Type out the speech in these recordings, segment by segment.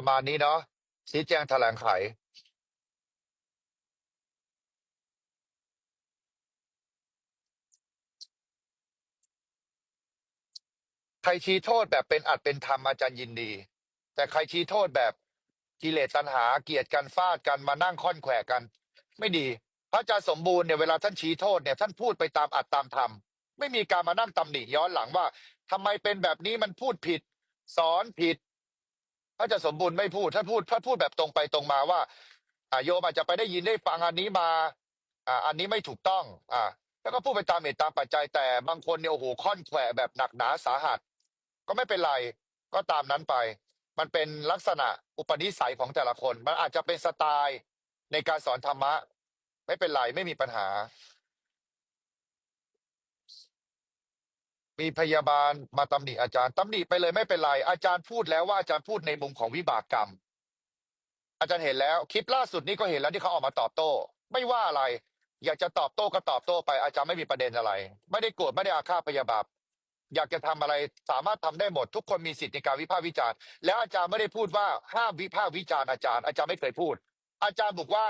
ประมาณนี้เนาะชี้แจงแถลงไข ใครชี้โทษแบบเป็นอัดเป็นธรรมอาจารย์ยินดี แต่ใครชี้โทษแบบกิเลสตัณหาเกลียดกันฟาดกันมานั่งค่อนแขวกัน ไม่ดี พระอาจารย์สมบูรณ์เนี่ยเวลาท่านชี้โทษเนี่ยท่านพูดไปตามอัดตามธรรมไม่มีการมานั่งตำหนิย้อนหลังว่าทำไมเป็นแบบนี้มันพูดผิด สอนผิด พระอาจารย์สมบูรณ์ไม่พูดท่านพูดท่านพูดแบบตรงไปตรงมาว่าอ่าโยมอาจจะไปได้ยินได้ฟังอันนี้มาอ่าอันนี้ไม่ถูกต้องอ่าแล้วก็พูดไปตามเหตุตามปัจจัยแต่บางคนเนี่ยโอ้โหค่อนแขวแบบหนักหนาสาหัส ก็ไม่เป็นไรก็ตามนั้นไป มันเป็นลักษณะอุปนิสัยของแต่ละคน มันอาจจะเป็นสไตล์ในการสอนธรรมะ ไม่เป็นไรไม่มีปัญหา มีพยาบาลมาตำหนิอาจารย์ตำหนิไปเลยไม่เป็นไร อาจารย์พูดแล้วว่าอาจารย์พูดในมุมของวิบากกรรม อาจารย์เห็นแล้ว คลิปล่าสุดนี้ก็เห็นแล้วที่เขาออกมาตอบโต้ ไม่ว่าอะไร อยากจะตอบโต้ก็ตอบโต้ไป อาจารย์ไม่มีประเด็นอะไร ไม่ได้โกรธไม่ได้อาฆาตพยาบาทอยากจะทำอะไรสามารถทำได้หมด ทุกคนมีสิทธิในการวิพากษ์วิจารณ์ แล้วอาจารย์ไม่ได้พูดว่าห้ามวิพากษ์วิจารณ์อาจารย์ อาจารย์ไม่เคยพูด อาจารย์บอกว่า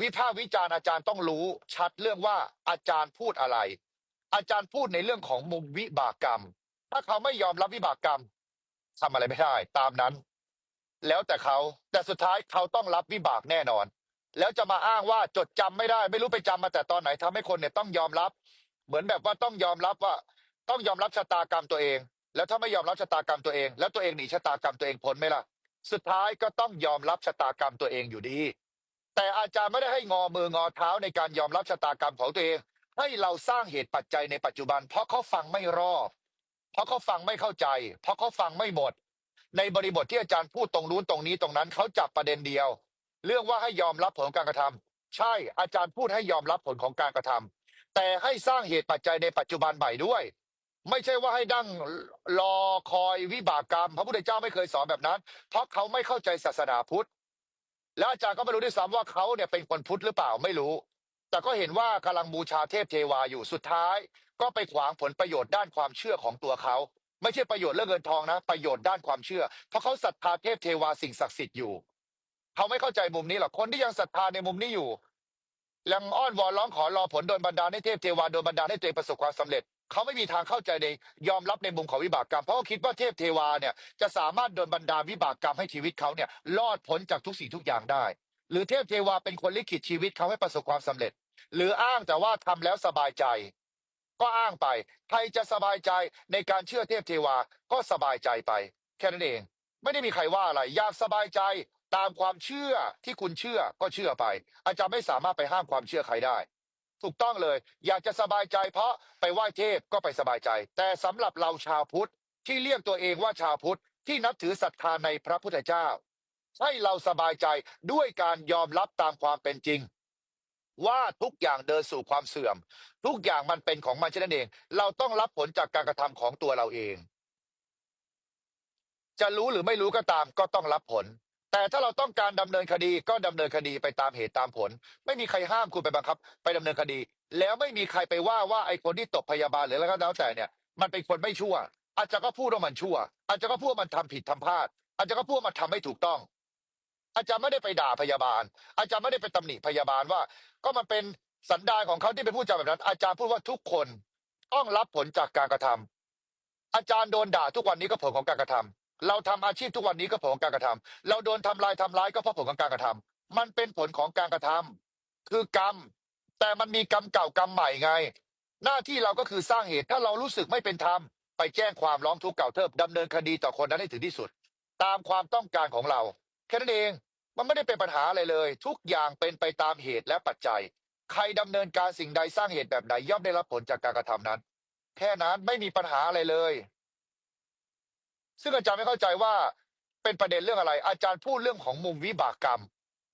วิพากษ์วิจารณ์อาจารย์ต้องรู้ชัดเรื่องว่าอาจารย์พูดอะไร อาจารย์พูดในเรื่องของมุมวิบากกรรม ถ้าเขาไม่ยอมรับวิบากกรรมทำอะไรไม่ได้ ตามนั้น แล้วแต่เขาแต่สุดท้ายเขาต้องรับวิบากแน่นอน แล้วจะมาอ้างว่าจดจำไม่ได้ ไม่รู้ไปจำมาแต่ตอนไหนทำให้คนเนี่ยต้องยอมรับ เหมือนแบบว่าต้องยอมรับว่า ต้องยอมรับชะตากรรมตัวเอง แล้วถ้าไม่ยอมรับชะตากรรมตัวเอง แล้วตัวเองหนีชะตากรรมตัวเองพ้นไหมล่ะ สุดท้ายก็ต้องยอมรับชะตากรรมตัวเองอยู่ดี แต่อาจารย์ไม่ได้ให้งอมืองอเท้าในการยอมรับชะตากรรมของตัวเอง ให้เราสร้างเหตุปัจจัยในปัจจุบัน เพราะเขาฟังไม่รอบ เพราะเขาฟังไม่เข้าใจ เพราะเขาฟังไม่หมด ในบริบทที่อาจารย์พูดตรงนู้นตรงนี้ตรงนั้นเขาจับประเด็นเดียว เรื่องว่าให้ยอมรับผลของการกระทำใช่อาจารย์พูดให้ยอมรับผลของการกระทำแต่ให้สร้างเหตุปัจจัยในปัจจุบันใหม่ด้วย ไม่ใช่ว่าให้ดั้งรอคอยวิบากกรรม พระพุทธเจ้าไม่เคยสอนแบบนั้น เพราะเขาไม่เข้าใจศาสนาพุทธแล้วอาจารย์ก็ไม่รู้ด้วยซ้ำว่าเขาเนี่ยเป็นคนพุทธหรือเปล่าไม่รู้ แต่ก็เห็นว่ากำลังบูชาเทพเทวาอยู่สุดท้าย ก็ไปขวางผลประโยชน์ด้านความเชื่อของตัวเขา ไม่ใช่ประโยชน์เรื่องเงินทองนะ ประโยชน์ด้านความเชื่อ เพราะเขาศรัทธาเทพเทวาสิ่งศักดิ์สิทธิ์อยู่เขาไม่เข้าใจมุมนี้หรอกคนที่ยังศรัทธาในมุมนี้อยู่ยังอ้อนวอนร้องขอรอผลโดนบันดาลให้เทพเทวาโดนบันดาลให้ตัวเองประสบความสำเร็จเขาไม่มีทางเข้าใจในยอมรับในมุมของวิบากกรรม เพราะเขาคิดว่าเทพเทวาเนี่ยจะสามารถโดนบันดาลวิบากกรรมให้ชีวิตเขาเนี่ยรอดพ้นจากทุกสิ่งทุกอย่างได้ หรือเทพเทวาเป็นคนลิขิตชีวิตเขาให้ประสบความสำเร็จ หรืออ้างแต่ว่าทำแล้วสบายใจ ก็อ้างไป ใครจะสบายใจในการเชื่อเทพเทวาก็สบายใจไป แค่นั้นเอง ไม่ได้มีใครว่าอะไร อยากสบายใจตามความเชื่อที่คุณเชื่อก็เชื่อไป อาจารย์ไม่สามารถไปห้ามความเชื่อใครได้ ถูกต้องเลย อยากจะสบายใจเพราะไปไหว้เทพก็ไปสบายใจ แต่สำหรับเราชาวพุทธที่เรียกตัวเองว่าชาวพุทธที่นับถือศรัทธาในพระพุทธเจ้า ให้เราสบายใจด้วยการยอมรับตามความเป็นจริง ว่าทุกอย่างเดินสู่ความเสื่อม ทุกอย่างมันเป็นของมันเช่นนั้นเอง เราต้องรับผลจากการกระทำของตัวเราเอง จะรู้หรือไม่รู้ก็ตามก็ต้องรับผล แต่ถ้าเราต้องการดำเนินคดีก็ดำเนินคดีไปตามเหตุตามผล ไม่มีใครห้ามคุณไปบังคับ ไปดำเนินคดี แล้วไม่มีใครไปว่าว่าไอ้คนที่ตบพยาบาลหรืออะไรก็แล้วแต่เนี่ยมันเป็นคนไม่ชั่ว อาจจะก็พูดว่ามันชั่ว อาจจะก็พูดว่ามันทำผิดทำพลาด อาจจะก็พูดว่ามันทำไม่ถูกต้อง อาจารย์ไม่ได้ไปด่าพยาบาล อาจารย์ไม่ได้ไปตำหนิพยาบาลว่า ก็มันเป็นสันดานของเขาที่ไปพูดจาแบบนั้น อาจารย์พูดว่าทุกคนต้องรับผลจากการกระทำอาจารย์โดนด่าทุกวันนี้ก็ผลของการกระทำเราทำอาชีพทุกวันนี้ก็ผลของการกระทำเราโดนทำลายทำร้ายก็เพราะผลของการกระทำมันเป็นผลของการกระทำคือกรรม แต่มันมีกรรมเก่ากรรมใหม่ไง หน้าที่เราก็คือสร้างเหตุถ้าเรารู้สึกไม่เป็นธรรมไปแจ้งความร้องทุกข์เก่าเทิบดำเนินคดีต่อคนนั้นให้ถึงที่สุด ตามความต้องการของเราแค่นั้นเอง มันไม่ได้เป็นปัญหาอะไรเลย ทุกอย่างเป็นไปตามเหตุและปัจจัย ใครดำเนินการสิ่งใดสร้างเหตุแบบไหนย่อมได้รับผลจากการกระทำนั้น แค่นั้นไม่มีปัญหาอะไรเลย ซึ่งอาจารย์ไม่เข้าใจว่าเป็นประเด็นเรื่องอะไร อาจารย์พูดเรื่องของมุมวิบากกรรม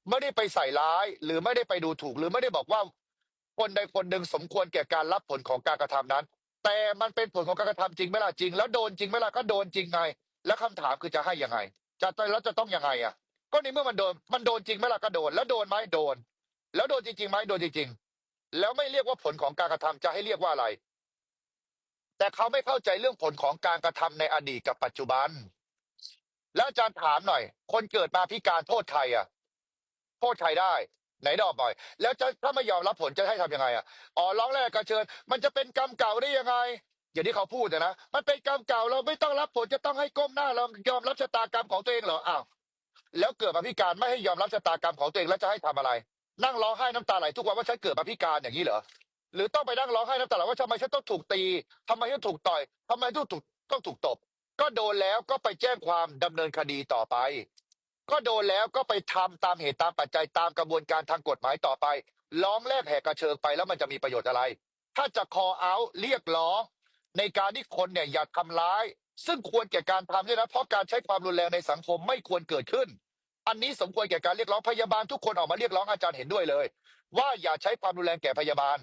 ไม่ได้ไปใส่ร้าย หรือไม่ได้ไปดูถูก หรือไม่ได้บอกว่า คนใดคนหนึ่งสมควรแก่การรับผลของการกระทำนั้น แต่มันเป็นผลของการกระทำจริงไหมล่ะจริง แล้วโดนจริงไหมล่ะก็โดนจริงไง แล้วคำถามคือจะให้ยังไงจะแล้วจะต้องยังไงอะ ก็ในเมื่อมันโดนมันโดนจริงไหมล่ะก็โดน แล้วโดนไหมโดน แล้วโดนจริงๆไหมโดนจริง ๆ แล้วไม่เรียกว่าผลของการกระทำจะให้เรียกว่าอะไร แต่เขาไม่เข้าใจเรื่องผลของการกระทำในอดีตกับปัจจุบัน แล้วอาจารย์ถามหน่อย คนเกิดมาพิการโทษใครอะ โทษใครได้ไหนดอกบ่อย แล้วจะถ้าไม่ยอมรับผลจะให้ทำยังไงอะอ๋อร้องแรกกระเชิญ มันจะเป็นกรรมเก่าได้ยังไงอย่างที่เขาพูดนะมันเป็นกรรมเก่าเราไม่ต้องรับผลจะต้องให้ก้มหน้าเรายอมรับชะตากรรมของตัวเองเหรออ้าว แล้วเกิดมาพิการไม่ให้ยอมรับชะตากรรมของตัวเองแล้วจะให้ทำอะไร นั่งร้องไห้น้ำตาไหลทุกวันว่าฉันเกิดมาพิการอย่างนี้เหรอหรือต้องไปนั่งร้องไห้น้ำตาไหลว่าทำไมฉันต้องถูกตีทำไมฉันถูกต่อยทำไมต้องถูกต้องถูกตบ ก็โดนแล้วก็ไปแจ้งความดำเนินคดีต่อไป ก็โดนแล้วก็ไปทำตามเหตุตามปัจจัยตามกระบวนการทางกฎหมายต่อไป ร้องแลกแหกกระเชิงไปแล้วมันจะมีประโยชน์อะไร ถ้าจะคอเอาเรียกร้อง ในการที่คนเนี่ยอย่าทำร้าย ซึ่งควรแก่การทำด้วยนะเพราะการใช้ความรุนแรงในสังคมไม่ควรเกิดขึ้น อันนี้สมควรแก่การเรียกร้องพยาบาลทุกคนออกมาเรียกร้องอาจารย์เห็นด้วยเลย ว่าอย่าใช้ความรุนแรงแก่พยาบาล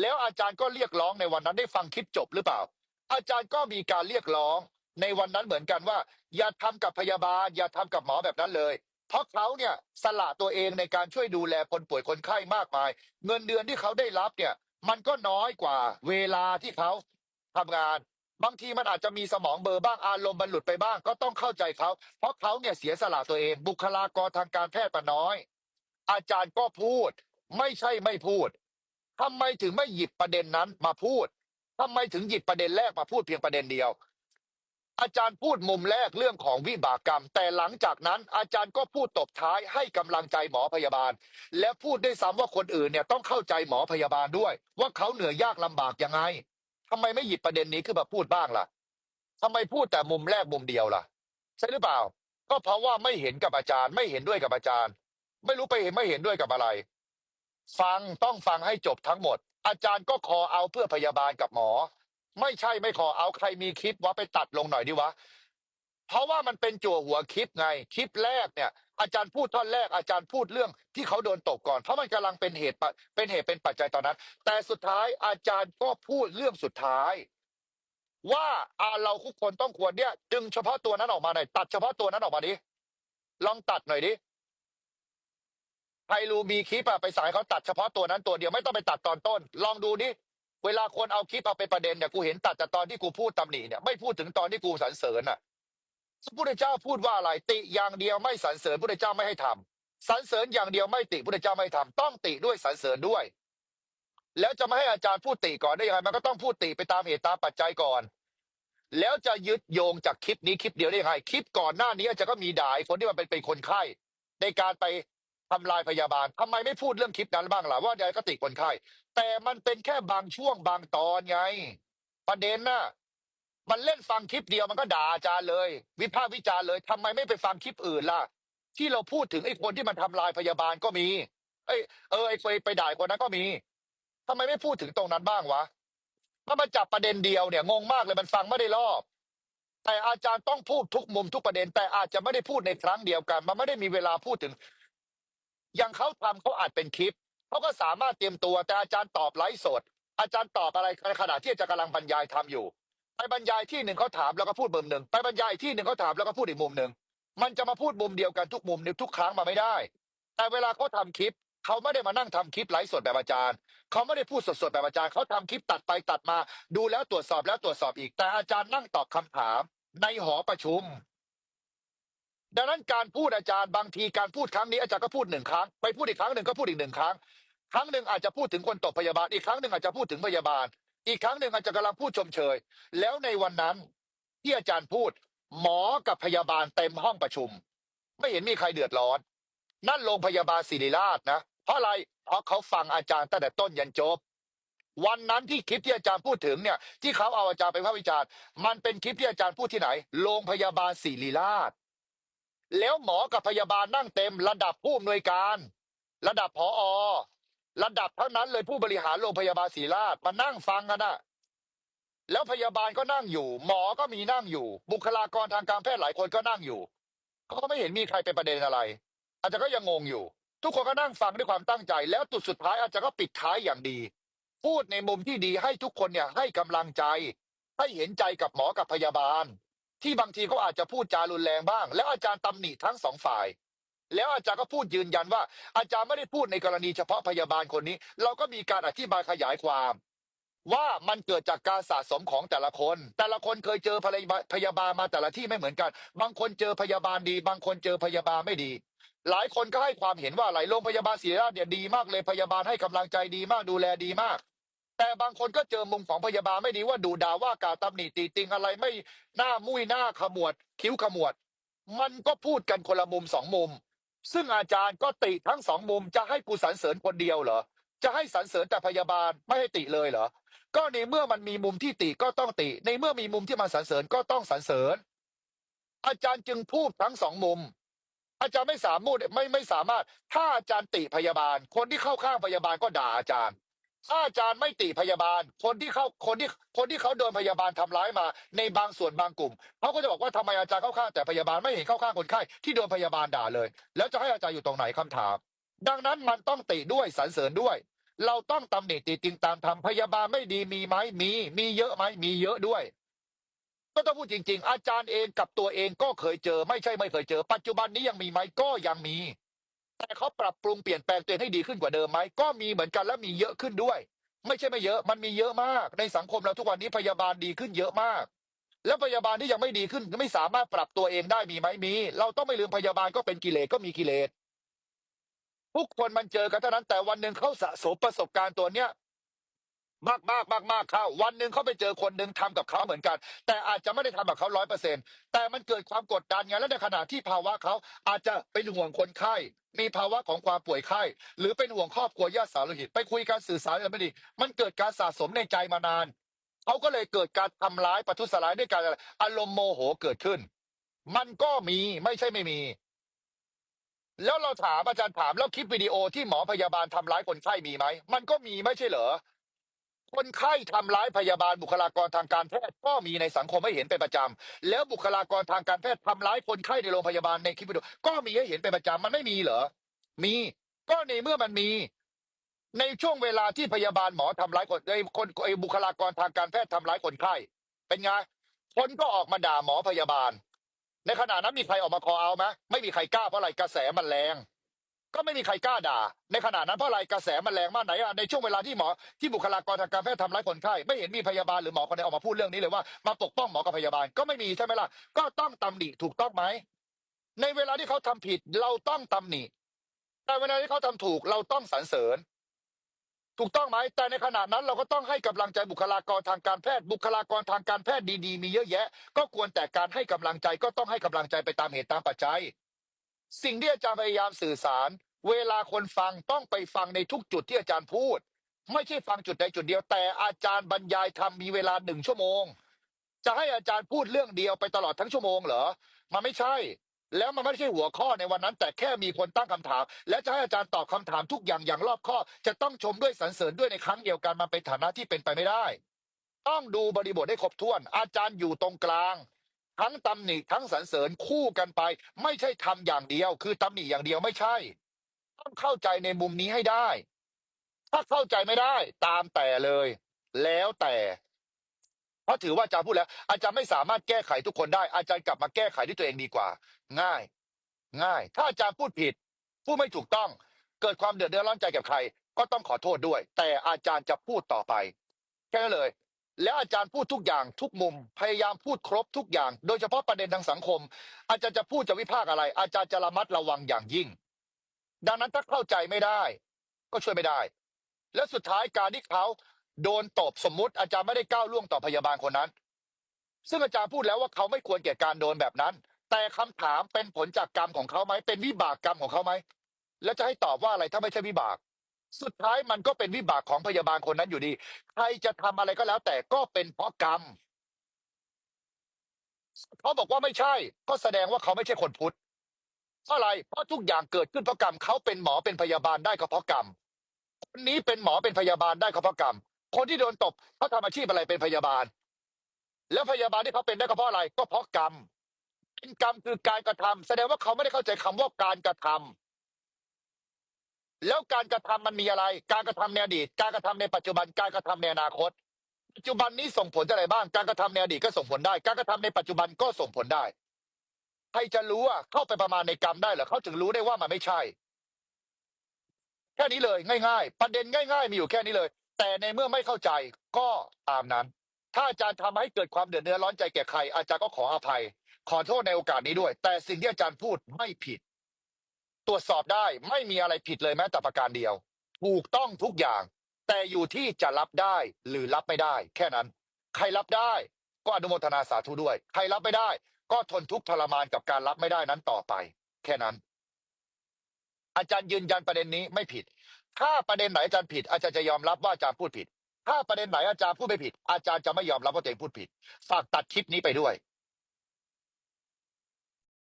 แล้วอาจารย์ก็เรียกร้องในวันนั้นได้ฟังคลิปจบหรือเปล่า อาจารย์ก็มีการเรียกร้องในวันนั้นเหมือนกันว่า อย่าทำกับพยาบาล อย่าทำกับหมอแบบนั้นเลย เพราะเขาเนี่ยสละตัวเองในการช่วยดูแลคนป่วยคนไข้มากมาย เงินเดือนที่เขาได้รับเนี่ย มันก็น้อยกว่าเวลาที่เขาทำงาน บางทีมันอาจจะมีสมองเบลอบ้างอารมณ์มันหลุดไปบ้างก็ต้องเข้าใจเขาเพราะเขาเนี่ยเสียสละตัวเอง บุคลากรทางการแพทย์มันน้อย อาจารย์ก็พูด ไม่ใช่ไม่พูดทำไมถึงไม่หยิบประเด็นนั้นมาพูดทำไมถึงหยิบประเด็นแรกมาพูดเพียงประเด็นเดียว อาจารย์พูดมุมแรกเรื่องของวิบากกรรม แต่หลังจากนั้น อาจารย์ก็พูดตบท้ายให้กำลังใจหมอพยาบาล และพูดได้วยซ้ำว่าคนอื่นเนี่ยต้องเข้าใจหมอพยาบาลด้วย ว่าเขาเหนื่อยยากลำบากยังไง ทำไมไม่หยิบประเด็นนี้ขึ้นมาพูดบ้างล่ะทำไมพูดแต่มุมแรกมุมเดียวล่ะ ใช่หรือเปล่า ก็เพราะว่าไม่เห็นกับอาจารย์ ไม่เห็นด้วยกับอาจารย์ ไม่รู้ไปเห็นไม่เห็นด้วยกับอะไร ฟังต้องฟังให้จบทั้งหมด อาจารย์ก็คอเอาเพื่อพยาบาลกับหมอ ไม่ใช่ไม่ขอเอาใครมีคลิปว่าไปตัดลงหน่อยดิวะ เพราะว่ามันเป็นจั่วหัวคลิปไงคลิปแรกเนี่ย อาจารย์พูดท่อนแรกอาจารย์พูดเรื่องที่เขาโดนตกก่อน เพราะมันกำลังเป็นเหตุเป็นเหตุเป็นปัจจัยตอนนั้น แต่สุดท้ายอาจารย์ก็พูดเรื่องสุดท้าย ว่าอาเราทุกคนต้องควรเนี่ยดึงเฉพาะตัวนั้นออกมาหน่อยตัดเฉพาะตัวนั้นออกมาดิลองตัดหน่อยดิใครรู้มีคลิปอะไปสั่งให้เขาตัดเฉพาะตัวนั้นตัวเดียวไม่ต้องไปตัดตอนต้น ลองดูดิเวลาคนเอาคลิปเอาไปประเด็นเนี่ยกูเห็นตัดแต่ตอนที่กูพูดตำหนิเนี่ยไม่พูดถึงตอนที่กูสรรเสริญอะ พระพุทธเจ้าพูดว่าอะไรติอย่างเดียวไม่สรรเสริญพุทธเจ้าไม่ให้ทำสรรเสริญอย่างเดียวไม่ติพุทธเจ้าไม่ให้ทำต้องติด้วยสรรเสริญด้วย แล้วจะไม่ให้อาจารย์พูดติก่อนได้ยังไงมันก็ต้องพูดติไปตามเหตุตามปัจจัยก่อน แล้วจะยึดโยงจากคลิปนี้คลิปเดียวได้ยังไงคลิปก่อนหน้านี้อาจารย์ก็มีด่าไอ้คนที่มันเป็นเป็นคนไข้ ในการไปทำลายพยาบาลทำไมไม่พูดเรื่องคลิปนั้นบ้างล่ะว่าเดี๋ยวก็ติคนไข้แต่มันเป็นแค่บางช่วงบางตอนไง ประเด็นน่ะ มันเล่นฟังคลิปเดียวมันก็ด่าอาจารย์เลย วิพากษ์วิจารณ์เลยทำไมไม่ไปฟังคลิปอื่นล่ะ ที่เราพูดถึงไอ้คนที่มันทำลายพยาบาลก็มีเอ้เออไอ้ไปไปด่าคนนั้นก็มีทำไมไม่พูดถึงตรงนั้นบ้างวะถ้ามันจับประเด็นเดียวเนี่ยงงมากเลยมันฟังไม่ได้รอบ แต่อาจารย์ต้องพูดทุกมุมทุกประเด็น แต่อาจจะไม่ได้พูดในครั้งเดียวกัน มันไม่ได้มีเวลาพูดถึงอย่างเขาทำเขาอาจเป็นคลิปเขาก็สามารถเตรียมตัวแต่อาจารย์ตอบไลฟ์สด อาจารย์ตอบอะไรในขณะที่อาจารย์กำลังบรรยายทำอยู่ ไปบรรยายที่หนึ่งเขาถามแล้วก็พูดมุมหนึ่งไปบรรยายที่หนึ่งเขาถามแล้วก็พูดอีกมุมหนึ่งมันจะมาพูดมุมเดียวกันทุกมุมทุกครั้งมาไม่ได้ แต่เวลาเขาทำคลิปเขาไม่ได้มานั่งทำคลิปไลฟ์สดแบบอาจารย์เขาไม่ได้พูดสดๆแบบอาจารย์เขาทำคลิปตัดไปตัดมา ดูแล้วตรวจสอบแล้วตรวจสอบอีก แต่อาจารย์นั่งตอบคำถามในหอประชุม ดังนั้นการพูดอาจารย์บางทีการพูดครั้งนี้อาจารย์ก็พูดหนึ่งครั้งไปพูดอีกครั้งหนึ่งก็พูดอีกหนึ่งครั้ง ครั้งหนึ่งอาจจะพูดถึงคนตบพยาบาลอีกครั้งหนึ่งอาจจะพูดถึงพยาบาล อีกครั้งหนึ่งอาจจะกำลังพูดชมเชย แล้วในวันนั้นที่อาจารย์พูด หมอกับพยาบาลเต็มห้องประชุม ไม่เห็นมีใครเดือดร้อน นั่นโรงพยาบาลศิริราชนะ เพราะอะไรเพราะเขาฟังอาจารย์ตั้งแต่ต้นยันจบ วันนั้นที่คลิปที่อาจารย์พูดถึงเนี่ย ที่เขาเอาอาจารย์ไปพากษ์วิจารณ์ มันเป็นคลิปที่อาจารย์พูดที่ไหน โรงพยาบาลศิริราช แล้วหมอกับพยาบาลนั่งเต็มระดับผู้อำนวยการ ระดับผอ ระดับทั้งนั้นเลยผู้บริหารโรงพยาบาลศรีราชมานั่งฟังกันนะแล้วพยาบาลก็นั่งอยู่ หมอก็มีนั่งอยู่ บุคลากรทางการแพทย์หลายคนก็นั่งอยู่เขาก็ไม่เห็นมีใครเป็นประเด็นอะไร อาจจะก็ยังงงอยู่ ทุกคนก็นั่งฟังด้วยความตั้งใจ แล้วจุดสุดท้ายอาจจะก็ปิดท้ายอย่างดี พูดในมุมที่ดีให้ทุกคนเนี่ยให้กำลังใจ ให้เห็นใจกับหมอกับพยาบาล ที่บางทีเขาอาจจะพูดจารุนแรงบ้าง แล้วอาจารย์ตำหนิทั้งสองฝ่าย แล้วอาจารย์ก็พูดยืนยันว่า อาจารย์ไม่ได้พูดในกรณีเฉพาะพยาบาลคนนี้ เราก็มีการอธิบายขยายความ ว่ามันเกิดจากการสะสมของแต่ละคน แต่ละคนเคยเจอพยาบาลพยาบาลมาแต่ละที่ไม่เหมือนกัน บางคนเจอพยาบาลดี บางคนเจอพยาบาลไม่ดี หลายคนก็ให้ความเห็นว่าหลายโรงพยาบาลศรีราชเนี่ยดีมากเลยพยาบาลให้กำลังใจดีมากดูแลดีมาก แต่บางคนก็เจอมุมของพยาบาลไม่ดีว่าดูด่าว่ากาวตำหนิตีติงอะไรไม่หน้ามุ้ยหน้าขมวด คิ้วขมวด มันก็พูดกันคนละมุมสองมุม ซึ่งอาจารย์ก็ติทั้งสองมุมจะให้กูสรรเสริญคนเดียวเหรอ จะให้สรรเสริญแต่พยาบาลไม่ให้ติเลยเหรอ ก็ในเมื่อมันมีมุมที่ติก็ต้องติ ในเมื่อมีมุมที่มันสรรเสริญก็ต้องสรรเสริญ อาจารย์จึงพูดทั้งสองมุม อาจารย์ไม่สามารถไม่ไม่สามารถ ถ้าอาจารย์ติพยาบาล คนที่เข้าข้างพยาบาลก็ด่าอาจารย์ ถ้าอาจารย์ไม่ติพยาบาล คนที่เขาคนที่คนที่เขาโดนพยาบาลทำร้ายมา ในบางส่วนบางกลุ่มเขาก็จะบอกว่าทำไมอาจารย์เข้าข้างแต่พยาบาลไม่เห็นเข้าข้างคนไข้ที่โดนพยาบาลด่าเลย แล้วจะให้อาจารย์อยู่ตรงไหนคำถาม ดังนั้นมันต้องติด้วยสรรเสริญด้วย เราต้องตำหนิติติงตามทำพยาบาลไม่ดีมีไหมมี มีเยอะไหมมีเยอะด้วย ก็ต้องพูดจริง ๆ อาจารย์เองกับตัวเองก็เคยเจอ ไม่ใช่ไม่เคยเจอ ปัจจุบันนี้ยังมีไหมก็ยังมี แต่เขาปรับปรุงเปลี่ยนแปลงตัวเองให้ดีขึ้นกว่าเดิมไหมก็มีเหมือนกันและมีเยอะขึ้นด้วย ไม่ใช่ไม่เยอะมันมีเยอะมาก ในสังคมเราทุกวันนี้พยาบาลดีขึ้นเยอะมาก แล้วพยาบาลที่ยังไม่ดีขึ้นไม่สามารถปรับตัวเองได้มีไหมมี เราต้องไม่ลืมพยาบาลก็เป็นกิเลสก็มีกิเลสทุกคนมันเจอกันเท่านั้นแต่วันหนึ่งเขาสะสมประสบการณ์ตัวเนี้ย มากมากมากมากเข้าวันหนึ่งเขาไปเจอคนหนึ่งทำกับเขาเหมือนกัน แต่อาจจะไม่ได้ทำกับเขาร้อยเปอร์เซ็นแต่มันเกิดความกดดันไงและในขณะที่ภาวะเขาอาจจะเป็นห่วงคนไข้ มีภาวะของความป่วยไข้ หรือเป็นห่วงครอบครัวญาติสาวโลหิต ไปคุยการสื่อสารกันไม่ดี มันเกิดการสะสมในใจมานานเขาก็เลยเกิดการทำร้ายประทุษร้ายด้วยการอะไรอารมณ์โมโหเกิดขึ้น มันก็มีไม่ใช่ไม่มี แล้วเราถามอาจารย์ถามแล้วคลิปวิดีโอที่หมอพยาบาลทำร้ายคนไข้มีไหมมันก็มีไม่ใช่เหรอ คนไข้ทำร้ายพยาบาลบุคลากรทางการแพทย์ก็มีในสังคมให้เห็นเป็นประจำแล้วบุคลากรทางการแพทย์ทำร้ายคนไข้ในโรงพยาบาลในคลิปวิดีโอก็มีให้เห็นเป็นประจำมันไม่มีเหรอมีก็ในเมื่อมันมี ในช่วงเวลาที่พยาบาลหมอทำร้ายคนไอ้คนไอ้บุคลากรทางการแพทย์ทำร้ายคนไข้เป็นไงคนก็ออกมาด่าหมอพยาบาล ในขณะนั้นมีใครออกมาคอเอาไหมไม่มีใครกล้าเพราะอะไรกระแสมันแรง ก็ไม่มีใครกล้าด่า ในขณะนั้นเพราะอะไรกระแสมันแรงมากไหนอะในช่วงเวลาที่หมอที่บุคลากรทางการแพทย์ทำร้ายคนไข้ไม่เห็นมีพยาบาลหรือหมอคนไหนออกมาพูดเรื่องนี้เลยว่ามาปกป้องหมอกับพยาบาลก็ไม่มีใช่ไหมล่ะก็ต้องตำหนิถูกต้องไหมในเวลาที่เขาทำผิดเราต้องตำหนิแต่เวลาที่เขาทำถูกเราต้องสรรเสริญ ถูกต้องไหมแต่ในขณะนั้นเราก็ต้องให้กำลังใจบุคลากรทางการแพทย์ บุคลากรทางการแพทย์ดีๆ มีเยอะแยะ ก็ควรแต่การให้กำลังใจก็ต้องให้กำลังใจไปตามเหตุตามปัจจัย สิ่งที่อาจารย์พยายามสื่อสาร เวลาคนฟังต้องไปฟังในทุกจุดที่อาจารย์พูด ไม่ใช่ฟังจุดใดจุดเดียว แต่อาจารย์บรรยายธรรมมีเวลาหนึ่งชั่วโมง จะให้อาจารย์พูดเรื่องเดียวไปตลอดทั้งชั่วโมงเหรอมันไม่ใช่ แล้วมันไม่ใช่หัวข้อในวันนั้น แต่แค่มีคนตั้งคำถาม และจะให้อาจารย์ตอบคำถามทุกอย่างอย่างรอบคอจะต้องชมด้วยสรรเสริญด้วยในครั้งเดียวกันมันเป็นฐานะที่เป็นไปไม่ได้ ต้องดูบริบทให้ครบถ้วน อาจารย์อยู่ตรงกลาง ทั้งตำหนิทั้งสรรเสริญคู่กันไป ไม่ใช่ทำอย่างเดียว คือตำหนิอย่างเดียวไม่ใช่ ต้องเข้าใจในมุมนี้ให้ได้ ถ้าเข้าใจไม่ได้ ตามแต่เลย แล้วแต่เพราะถือว่าอาจารย์พูดแล้ว อาจารย์ไม่สามารถแก้ไขทุกคนได้ อาจารย์กลับมาแก้ไขที่ตัวเองดีกว่า ง่าย ง่าย ถ้าอาจารย์พูดผิด พูดไม่ถูกต้อง เกิดความเดือดร้อนใจกับใคร ก็ต้องขอโทษด้วย แต่อาจารย์จะพูดต่อไป แค่นั้นเลย แล้วอาจารย์พูดทุกอย่างทุกมุม พยายามพูดครบทุกอย่าง โดยเฉพาะประเด็นทางสังคม อาจารย์จะพูดจะวิพากษ์อะไร อาจารย์จะระมัดระวังอย่างยิ่ง ดังนั้นถ้าเข้าใจไม่ได้ ก็ช่วยไม่ได้ และสุดท้ายการที่เขาโดนตบสมมุติอาจารย์ไม่ได้ก้าวล่วงต่อพยาบาลคนนั้น ซึ่งอาจารย์พูดแล้วว่าเขาไม่ควรแก่การโดนแบบนั้น แต่คำถามเป็นผลจากกรรมของเขาไหมเป็นวิบากกรรมของเขาไหมแล้วจะให้ตอบว่าอะไรถ้าไม่ใช่วิบาก สุดท้ายมันก็เป็นวิบากของพยาบาลคนนั้นอยู่ดี ใครจะทำอะไรก็แล้ว แต่ก็เป็นเพราะกรรมเขาบอกว่าไม่ใช่ ก็แสดงว่าเขาไม่ใช่คนพุทธเพราะอะไรเพราะทุกอย่างเกิดขึ้นเพราะกรรมเขาเป็นหมอเป็นพยาบาลได้ก็เพราะกรรมคนนี้เป็นหมอเป็นพยาบาลได้ก็เพราะกรรมคนที่โดนตบเขาทำอาชีพอะไรเป็นพยาบาล แล้วพยาบาลที่เขาเป็นได้ก็เพราะอะไร ก็เพราะกรรมเป็นกรรมคือการกระทำแสดงว่าเขาไม่ได้เข้าใจคำว่าการกระทำ แล้วการกระทำมันมีอะไร การกระทำในอดีต การกระทำในปัจจุบัน การกระทำในอนาคต ปัจจุบันนี้ส่งผลอะไรบ้าง การกระทำในอดีตก็ส่งผลได้ การกระทำในปัจจุบันก็ส่งผลได้ ใครจะรู้อะเข้าไปประมาณในกรรมได้เหรอเขาถึงรู้ได้ว่ามันไม่ใช่ แค่นี้เลย ง่าย ๆ ประเด็นง่าย ๆ มีอยู่แค่นี้เลย แต่ในเมื่อไม่เข้าใจก็ตามนั้น ถ้าอาจารย์ทำให้เกิดความเดือดเนื้อร้อนใจแก่ใคร อาจารย์ก็ขออภัย ขอโทษในโอกาสนี้ด้วย แต่สิ่งที่อาจารย์พูดไม่ผิด ตรวจสอบได้ไม่มีอะไรผิดเลยแม้แต่ประการเดียว ถูกต้องทุกอย่าง แต่อยู่ที่จะรับได้หรือรับไม่ได้ แค่นั้น ใครรับได้ก็อนุโมทนาสาธุด้วย ใครรับไม่ได้ ก็ทนทุกข์ทรมานกับการรับไม่ได้นั้นต่อไป แค่นั้น อาจารย์ยืนยันประเด็นนี้ไม่ผิด ถ้าประเด็นไหนอาจารย์ผิด อาจารย์จะยอมรับว่าอาจารย์พูดผิด ถ้าประเด็นไหนอาจารย์พูดไม่ผิด อาจารย์จะไม่ยอมรับว่าตัวเองพูดผิด ฝากตัดคลิปนี้ไปด้วย